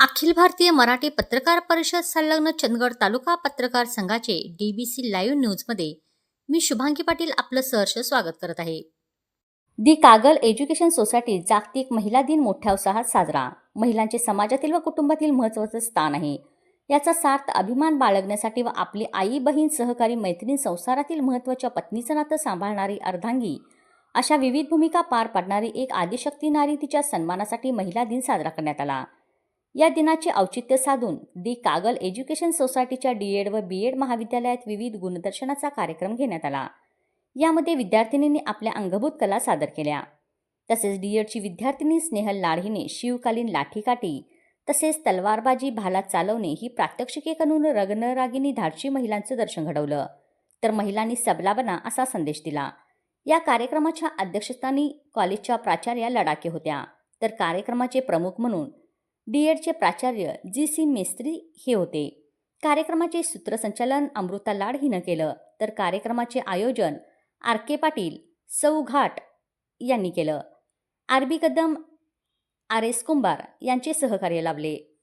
अखिल भारतीय मराठी पत्रकार परिषद संलग्न चंदगड तालुका पत्रकार संघाचे डीबीसी लाईव्ह न्यूजमध्ये मी शुभांगी पाटील आपलं सहर्ष स्वागत करत आहे. दी कागल एज्युकेशन सोसायटी जागतिक महिला दिन मोठ्या उत्साहात साजरा. महिलांचे समाजातील व कुटुंबातील महत्त्वाचं स्थान आहे. याचा सार्थ अभिमान बाळगण्यासाठी व आपली आई बहीण सहकारी मैत्रीण संसारातील महत्त्वाच्या पत्नीचं नातं सांभाळणारी अर्धांगी अशा विविध भूमिका पार पाडणारी एक आदिशक्ती नारी तिच्या सन्मानासाठी महिला दिन साजरा करण्यात आला. या दिनाचे औचित्य साधून दी कागल एज्युकेशन सोसायटीच्या डी एड व बी एड महाविद्यालयात विविध गुणदर्शनाचा कार्यक्रम घेण्यात आला. यामध्ये विद्यार्थिनींनी आपल्या अंगभूत कला सादर केल्या. तसेच डी एडची विद्यार्थिनी स्नेहल लाढीने शिवकालीन लाठीकाठी तसेच तलवारबाजी भाला चालवणे ही प्रात्यक्षिके करून रगनरागिनी धाडशी महिलांचं दर्शन घडवलं. तर महिलांनी सबला बना असा संदेश दिला. या कार्यक्रमाच्या अध्यक्षस्थानी कॉलेजच्या प्राचार्या लडाके होत्या. तर कार्यक्रमाचे प्रमुख म्हणून डी एडचे प्राचार्य जी सी मेस्त्री हे होते. कार्यक्रमाचे सूत्रसंचालन अमृता लाड हिनं केलं तर कार्यक्रमाचे आयोजन आर के पाटील सौ घाट यांनी केलं. R B Kadam R S Kumbhar यांचे सहकार्य लाभले.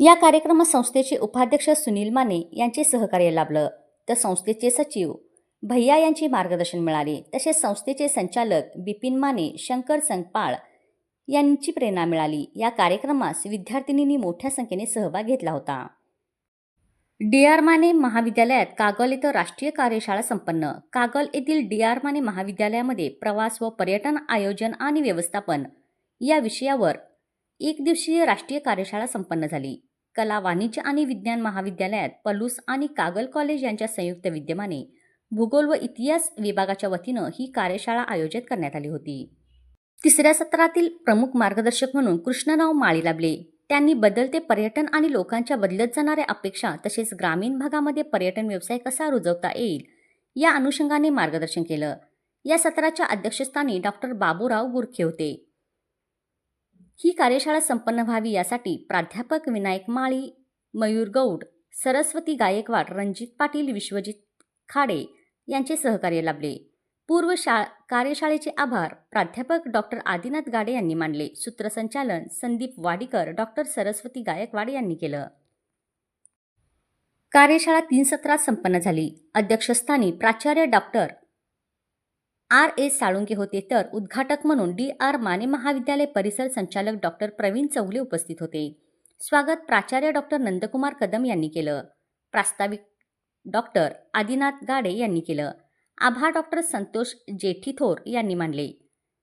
या कार्यक्रमात संस्थेचे उपाध्यक्ष सुनील माने यांचे सहकार्य लाभलं. तर संस्थेचे सचिव भैया यांचे मार्गदर्शन मिळाले. तसेच संस्थेचे संचालक बिपिन माने शंकर संगपाळ यांची प्रेरणा मिळाली. या कार्यक्रमास विद्यार्थिनींनी मोठ्या संख्येने सहभाग घेतला होता. डी आर माने महाविद्यालयात कागल इथं राष्ट्रीय कार्यशाळा संपन्न. कागल येथील डी आर माने महाविद्यालयामध्ये प्रवास व पर्यटन आयोजन आणि व्यवस्थापन या विषयावर एक दिवसीय राष्ट्रीय कार्यशाळा संपन्न झाली. कला वाणिज्य आणि विज्ञान महाविद्यालयात पलूस आणि कागल कॉलेज यांच्या संयुक्त विद्यमाने भूगोल व इतिहास विभागाच्या वतीनं ही कार्यशाळा आयोजित करण्यात आली होती. तिसऱ्या सत्रातील प्रमुख मार्गदर्शक म्हणून कृष्णराव माळी लाभले. त्यांनी बदलते पर्यटन आणि लोकांच्या बदलत जाणाऱ्या अपेक्षा तसेच ग्रामीण भागामध्ये पर्यटन व्यवसाय कसा रुजवता येईल या अनुषंगाने मार्गदर्शन केलं. या सत्राच्या अध्यक्षस्थानी डॉक्टर बाबूराव गुरखे होते. ही कार्यशाळा संपन्न व्हावी यासाठी प्राध्यापक विनायक माळी मयूर गौड सरस्वती गायकवाड रणजित पाटील विश्वजित खाडे यांचे सहकार्य लाभले. पूर्व शा कार्यशाळेचे आभार. प्राध्यापक डॉक्टर आदिनाथ गाडे यांनी मानले. सूत्रसंचालन संदीप वाडीकर डॉक्टर सरस्वती गायकवाड यांनी केलं. कार्यशाळा तीन सत्रात संपन्न झाली. अध्यक्षस्थानी प्राचार्य डॉक्टर आर. एस साळुंके होते तर उद्घाटक म्हणून डी. आर. माने महाविद्यालय परिसर संचालक डॉक्टर प्रवीण चौगले उपस्थित होते. स्वागत प्राचार्य डॉक्टर नंदकुमार कदम यांनी केलं. प्रास्ताविक डॉक्टर आदिनाथ गाडे यांनी केलं. आभा डॉक्टर संतोष जेठी थोर यांनी मानले.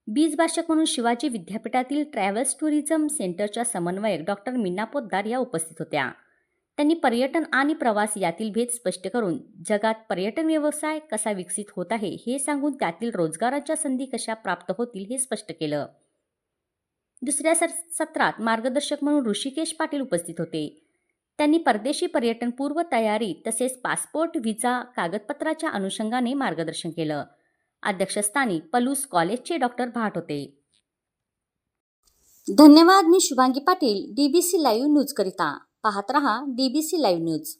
बीज भाषक म्हणून शिवाजी विद्यापीठातील ट्रॅव्हल्स टुरिझम सेंटरच्या समन्वयक डॉक्टर मीना पोद्दार या उपस्थित होत्या. त्यांनी पर्यटन आणि प्रवास यातील भेद स्पष्ट करून जगात पर्यटन व्यवसाय कसा विकसित होत आहे हे सांगून त्यातील रोजगाराच्या संधी कशा प्राप्त होतील हे स्पष्ट केलं. दुसऱ्या सत्रात मार्गदर्शक म्हणून ऋषिकेश पाटील उपस्थित होते. त्यांनी परदेशी पर्यटन पूर्व तयारी तसेच पासपोर्ट व्हिसा कागदपत्राच्या अनुषंगाने मार्गदर्शन केलं. अध्यक्षस्थानी पलूस कॉलेजचे डॉक्टर भाट होते. धन्यवाद मी Shubhangi Patil DBC live news करिता. पाहत रहा डीबीसी लाईव्ह न्यूज